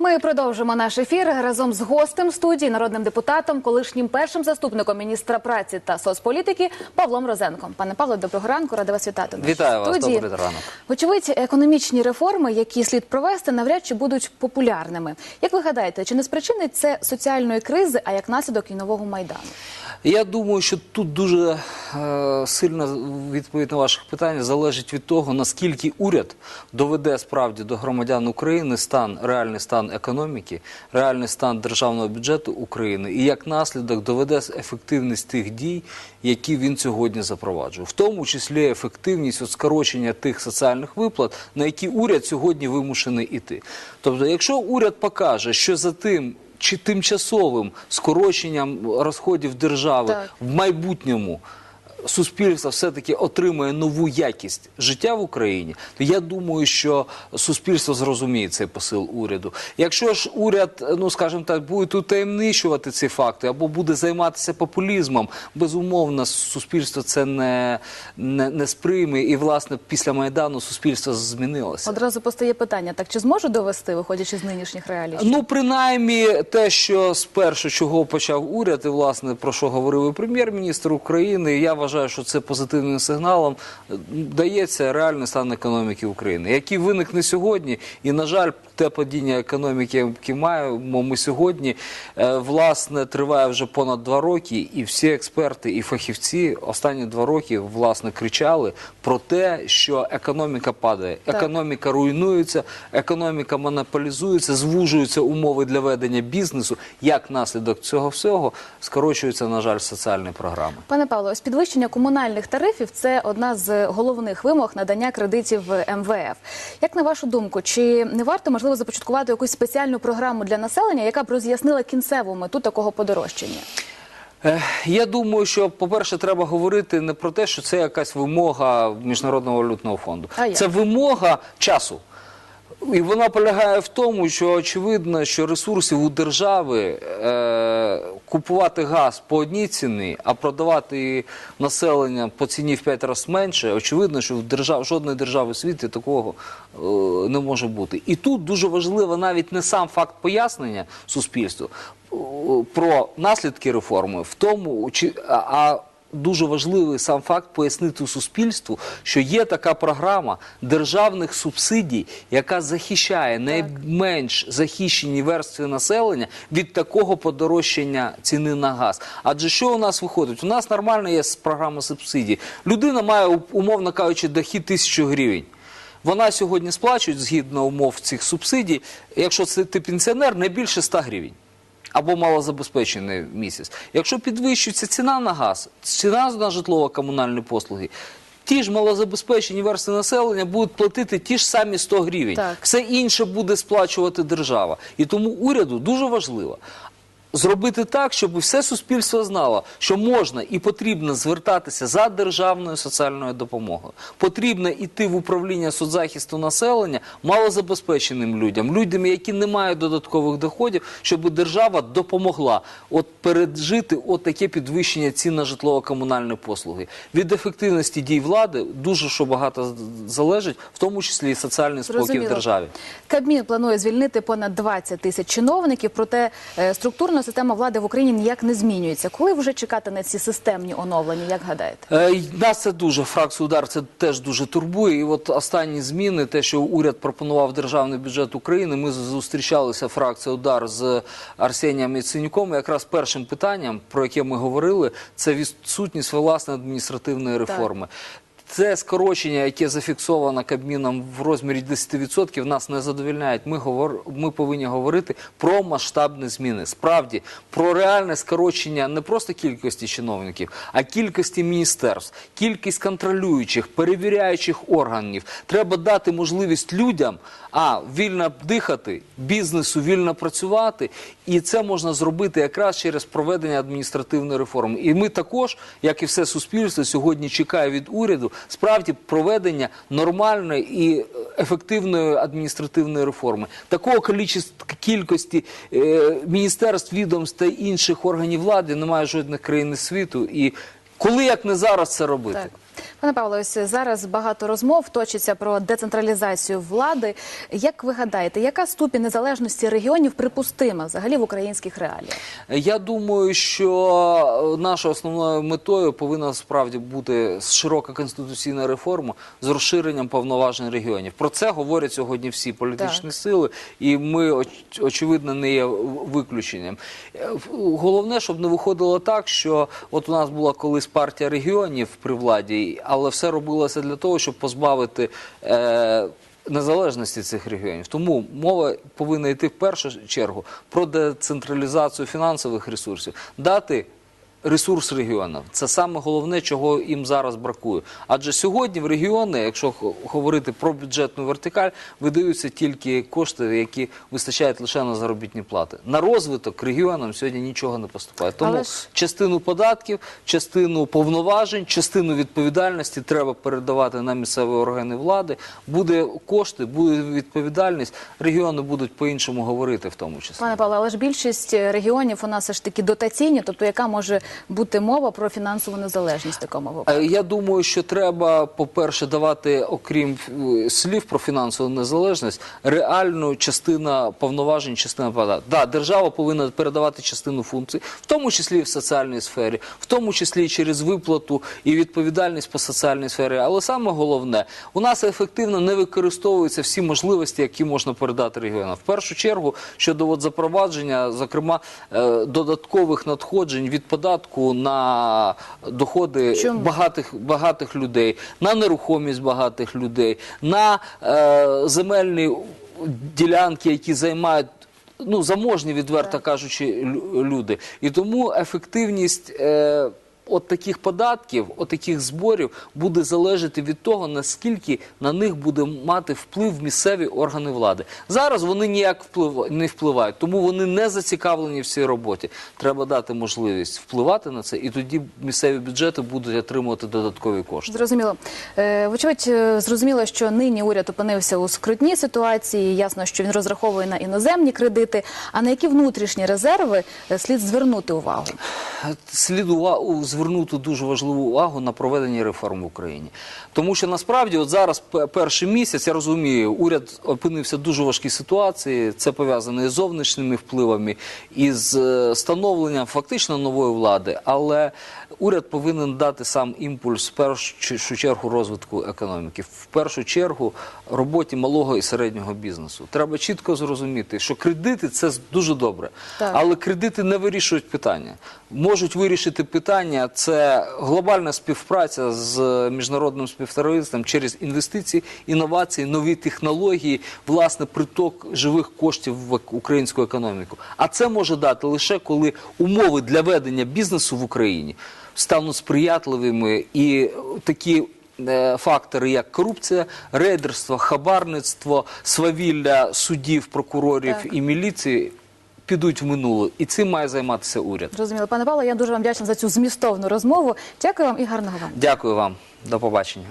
Ми продовжимо наш ефір разом з гостем студії, народним депутатом, колишнім першим заступником міністра праці та соцполітики Павлом Розенком. Пане Павло, доброго ранку, рада вас вітати. в Вітаю вас, добрий ранок. Вочевидь, економічні реформи, які слід провести, навряд чи будуть популярними. Як ви гадаєте, чи не спричинить це соціальної кризи, а як наслідок і нового майдану? Я думаю, що тут дуже е, сильно відповідь на ваше питання залежить від того, наскільки уряд доведе справді до громадян України стан, реальний стан економіки, реальний стан державного бюджету України і як наслідок доведе ефективність тих дій, які він сьогодні запроваджує, в тому числі ефективність от скорочення тих соціальних виплат, на які уряд сьогодні вимушений іти. Тобто, якщо уряд покаже, що за тим чи тимчасовим скороченням розходів держави Так. в майбутньому суспільство все-таки отримає нову якість життя в Україні, то я думаю, що суспільство зрозуміє цей посил уряду. Якщо ж уряд, ну скажімо так, буде утаємничувати ці факти або буде займатися популізмом, безумовно, суспільство це не, не, не сприйме. І власне після майдану суспільство змінилося. Одразу постає питання: так чи зможу довести, виходячи з нинішніх реалій? Ну, принаймні, те, що спершу чого почав уряд, і власне про що говорив і прем'єр-міністр України, я вважаю, що це позитивним сигналом дається реальний стан економіки України, який виникне сьогодні. І, на жаль, те падіння економіки, яке маємо ми сьогодні, е, власне, триває вже понад два роки, і всі експерти і фахівці останні два роки власне кричали про те, що економіка падає, економіка руйнується, економіка монополізується, звужуються умови для ведення бізнесу. Як наслідок цього всього скорочуються, на жаль, соціальні програми. Пане Павло, ось підвищення комунальних тарифів це одна з головних вимог надання кредитів МВФ. Як на вашу думку, чи не варто можливо започаткувати якусь спеціальну програму для населення, яка б роз'яснила кінцеву мету такого подорожчання? Е, Я думаю, що, по-перше, треба говорити не про те, що це якась вимога Міжнародного валютного фонду. А? Це вимога часу. І вона полягає в тому, що очевидно, що ресурсів у держави е, купувати газ по одній ціні, а продавати населення по ціні в 5 разів менше. Очевидно, що в держав, жодної держави світі такого е, не може бути. І тут дуже важливо навіть не сам факт пояснення суспільству е, про наслідки реформи, в тому, чи, а Дуже важливий сам факт пояснити суспільству, що є така програма державних субсидій, яка захищає найменш захищені верстви населення від такого подорожчання ціни на газ. Адже що у нас виходить? У нас нормально є програма субсидій. Людина має, умовно кажучи, дохід тисячу гривень. Вона сьогодні сплачує згідно умов цих субсидій, якщо це ти пенсіонер, не більше 100 гривень або малозабезпечений місяць. Якщо підвищується ціна на газ, ціна на житлово-комунальні послуги, ті ж малозабезпечені верстви населення будуть платити ті ж самі 100 гривень. Так. Все інше буде сплачувати держава. І тому уряду дуже важливо. Зробити так, щоб все суспільство знало, що можна і потрібно звертатися за державною соціальною допомогою. Потрібно йти в управління соцзахисту населення малозабезпеченим людям, людям, які не мають додаткових доходів, щоб держава допомогла от пережити от таке підвищення цін на житлово-комунальні послуги. Від ефективності дій влади дуже що багато залежить, в тому числі і соціальний спокій в державі. Кабмін планує звільнити понад 20 тисяч чиновників, проте е, структурна система влади в Україні ніяк не змінюється. Коли вже чекати на ці системні оновлення? Як гадаєте? Е, Нас це дуже фракцію удар це теж дуже турбує. І от останні зміни, те, що уряд пропонував державний бюджет України, ми зустрічалися фракція удар з Арсенієм Яценюком. І Якраз першим питанням, про яке ми говорили, це відсутність власної адміністративної реформи. Це скорочення, яке зафіксовано Кабміном в розмірі 10%, нас не задовільняють. Ми, говор... ми повинні говорити про масштабні зміни. Справді, про реальне скорочення не просто кількості чиновників, а кількості міністерств, кількість контролюючих, перевіряючих органів. Треба дати можливість людям а вільно дихати, бізнесу вільно працювати, і це можна зробити якраз через проведення адміністративної реформи. І ми також, як і все суспільство, сьогодні чекає від уряду справді проведення нормальної і ефективної адміністративної реформи. Такого кількості е, міністерств, відомств та інших органів влади немає жодних країн світу. І коли як не зараз це робити? Так. Пане Павло, ось зараз багато розмов точиться про децентралізацію влади. Як ви гадаєте, яка ступінь незалежності регіонів припустима взагалі в українських реаліях? Я думаю, що нашою основною метою повинна справді бути широка конституційна реформа з розширенням повноважень регіонів. Про це говорять сьогодні всі політичні Так. сили, і ми оч- очевидно не є виключенням. Е, Головне, щоб не виходило так, що от у нас була колись партія регіонів при владі, але все робилося для того, щоб позбавити. Е, Незалежності цих регіонів. Тому мова повинна йти в першу чергу про децентралізацію фінансових ресурсів, дати ресурс регіонам. Це саме головне, чого їм зараз бракує. Адже сьогодні в регіони, якщо говорити про бюджетну вертикаль, видаються тільки кошти, які вистачають лише на заробітні плати. На розвиток регіонам сьогодні нічого не поступає. Тому Але частину податків, частину повноважень, частину відповідальності треба передавати на місцеві органи влади. Буде кошти, буде відповідальність. Регіони будуть по-іншому говорити, в тому числі. Пане Павло, але ж більшість регіонів у нас все ж таки дотаційні, тобто яка може бути мова про фінансову незалежність в такому випадку? Е, Я думаю, що треба, по-перше, давати, окрім е, слів про фінансову незалежність, реальну частину повноважень, частина податку. Да, держава повинна передавати частину функцій, в тому числі і в соціальній сфері, в тому числі і через виплату і відповідальність по соціальній сфері. Але саме головне, у нас ефективно не використовуються всі можливості, які можна передати регіонам. В першу чергу щодо от запровадження, зокрема, е, додаткових надходжень від податку на доходи Чому? багатих, багатих людей, на нерухомість багатих людей, на е, земельні ділянки, які займають. Ну, заможні, відверто кажучи, лю- люди. І тому ефективність е, от таких податків, от таких зборів буде залежати від того, наскільки на них буде мати вплив місцеві органи влади. Зараз вони ніяк вплив, не впливають, тому вони не зацікавлені в цій роботі. Треба дати можливість впливати на це, і тоді місцеві бюджети будуть отримувати додаткові кошти. Зрозуміло. Е, Вочевидь, е, зрозуміло, що нині уряд опинився у скрутній ситуації. Ясно, що він розраховує на іноземні кредити. А на які внутрішні резерви е, слід звернути увагу? слід увагу звернути дуже важливу увагу на проведення реформ в Україні. Тому що насправді, от зараз перший місяць, я розумію, уряд опинився в дуже важкій ситуації. Це пов'язано із зовнішніми впливами, із е, становленням фактично нової влади. Але уряд повинен дати сам імпульс в першу чергу розвитку економіки, в першу чергу роботі малого і середнього бізнесу. Треба чітко зрозуміти, що кредити це дуже добре, Так. але кредити не вирішують питання. Можуть вирішити питання це глобальна співпраця з міжнародним співтовариством через інвестиції, інновації, нові технології, власне, приток живих коштів в українську економіку. А це може дати лише коли умови для ведення бізнесу в Україні стануть сприятливими і такі. е, Фактори, як корупція, рейдерство, хабарництво, свавілля суддів, прокурорів Так. і міліції підуть в минуле, і цим має займатися уряд. Розуміло, пане Павло, я дуже вам вдячна за цю змістовну розмову. Дякую вам і гарного вам. Дякую вам. До побачення.